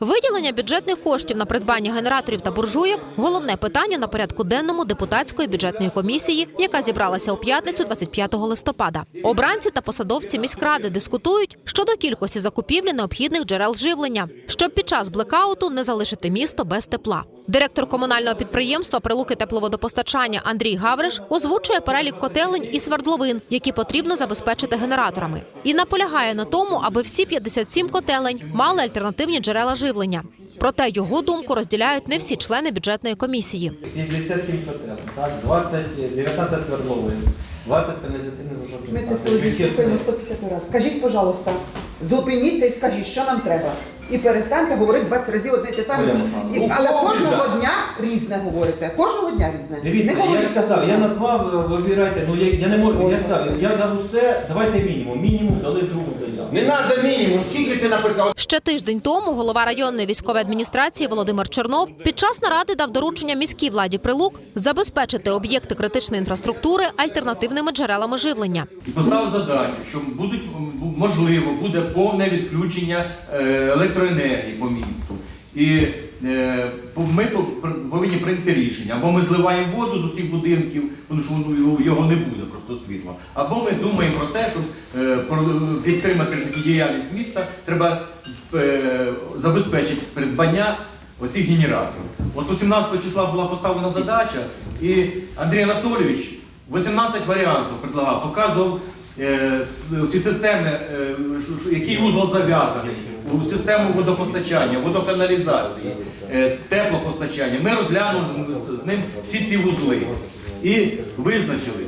Виділення бюджетних коштів на придбання генераторів та буржуйок головне питання на порядку денному депутатської бюджетної комісії, яка зібралася у п'ятницю 25 листопада. Обранці та посадовці міськради дискутують щодо кількості закупівлі необхідних джерел живлення, щоб під час блекауту не залишити місто без тепла. Директор комунального підприємства Прилуки тепловодопостачання Андрій Гавриш озвучує перелік котелень і свердловин, які потрібно забезпечити генераторами, і наполягає на тому, аби всі 57 котелень мали альтернативні джерела живлення. Проте його думку розділяють не всі члени бюджетної комісії. 57 котелень, так, 20, 19 свердловин, 20 каналізаційних Ми це сьогодні слухаємо 150 разів. Скажіть, пожалуйста, зупиніться і скажіть, що нам треба. І перестаньте говорити 20 разів одне й те саме. Оля І- Михайлівна, Але ну, кожного так. дня різне говорите. Кожного дня різне. Дивіться, Не я ж сказав, я назвав, вибирайте, ну я, я не можу, я сказав, я дав усе, давайте мінімум, мінімум дали другу заяву. Не треба мінімум. Скільки ти написав? Ще тиждень тому голова районної військової адміністрації Володимир Чернов під час наради дав доручення міській владі Прилук забезпечити об'єкти критичної інфраструктури альтернативними джерелами живлення. і поставив задачу, що будуть м, можливо буде повне відключення е, електроенергії по місту. І е, ми по- повинні прийняти рішення. Або ми зливаємо воду з усіх будинків, тому що його не буде просто світла. Або ми думаємо про те, щоб е, підтримати життєдіяльність міста, треба е, забезпечити придбання оцих генераторів. От 18 числа була поставлена задача, і Андрій Анатолійович 18 варіантів предлагав, показував е, ці системи, е, який узол зав'язаний, систему водопостачання, водоканалізації, е, теплопостачання. Ми розглянули з- ним всі ці вузли і визначили,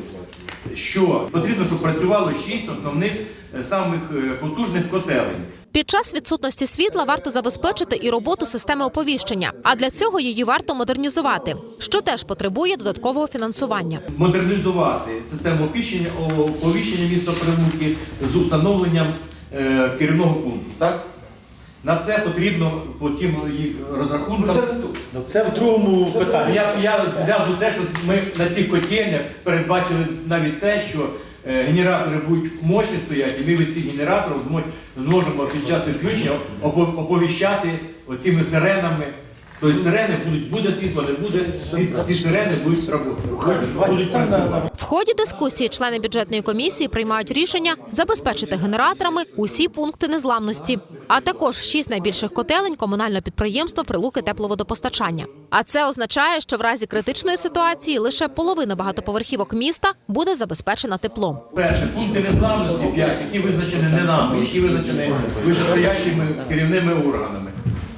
що потрібно, щоб працювало шість основних е, самих е, потужних котелень. Під час відсутності світла варто забезпечити і роботу системи оповіщення, а для цього її варто модернізувати, що теж потребує додаткового фінансування. модернізувати систему оповіщення, оповіщення міста Прилуки з установленням керівного пункту. Так? На це потрібно по тим їх розрахункам. Це, Це в другому питанні. Я, я зв'язую те, що ми на цих котельнях передбачили навіть те, що е, генератори будуть мощні стояти, і ми від цих генераторів зможемо під час відключення опо- оповіщати оцими сиренами. Тобто сирени будуть, буде світло, не буде, ці, сирени будуть працювати. В ході дискусії члени бюджетної комісії приймають рішення забезпечити генераторами усі пункти незламності, а також шість найбільших котелень комунального підприємства Прилуки тепловодопостачання. А це означає, що в разі критичної ситуації лише половина багатоповерхівок міста буде забезпечена теплом. Перше, пункти незламності 5, які визначені не нами, які визначені вищестоящими керівними органами.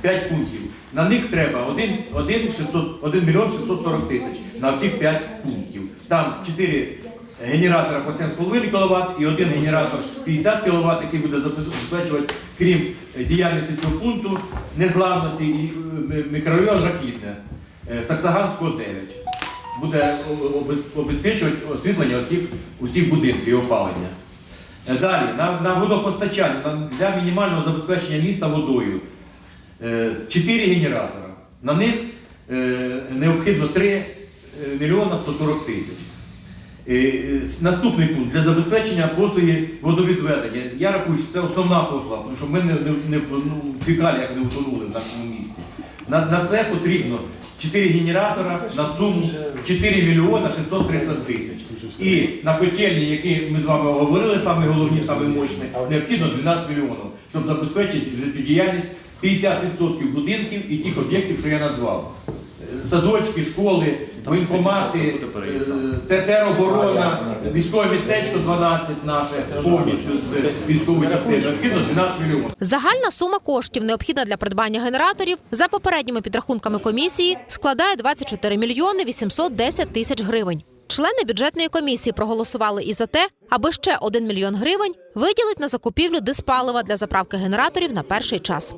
5 пунктів. На них треба 1, 1, 600, 1 мільйон 640 тисяч на цих 5 пунктів. Там 4 генератора по 7,5 кВт і один генератор 50 кВт, який буде забезпечувати, крім е, діяльності цього пункту, незламності і е, мікрорайон Ракітне, е, Саксаганського 9 буде обезпечувати освітлення оцих усіх будинків і опалення. Далі, на, на водопостачання, для мінімального забезпечення міста водою. Е, Чотири генератора. На них е, необхідно 3 мільйона 140 тисяч. Е, е, Наступний пункт для забезпечення послуги водовідведення. Я рахую, що це основна послуга, тому що ми не, не, ну, в фекаліях не утонули в нашому місті. На, на це потрібно 4 генератора на суму 4 мільйона 630 тисяч. І на котельні, які ми з вами говорили, саме головні, саме мощні, необхідно 12 мільйонів, щоб забезпечити життєдіяльність 50% будинків і тих об'єктів, що я назвав. Е, Садочки, школи, воєнкомати, е, тероборона, військове містечко 12 наше, повністю з військової частини. Необхідно 12 мільйонів. Загальна сума коштів, необхідна для придбання генераторів, за попередніми підрахунками комісії, складає 24 мільйони 810 тисяч гривень. Члени бюджетної комісії проголосували і за те, аби ще 1 мільйон гривень виділити на закупівлю диспалива для заправки генераторів на перший час.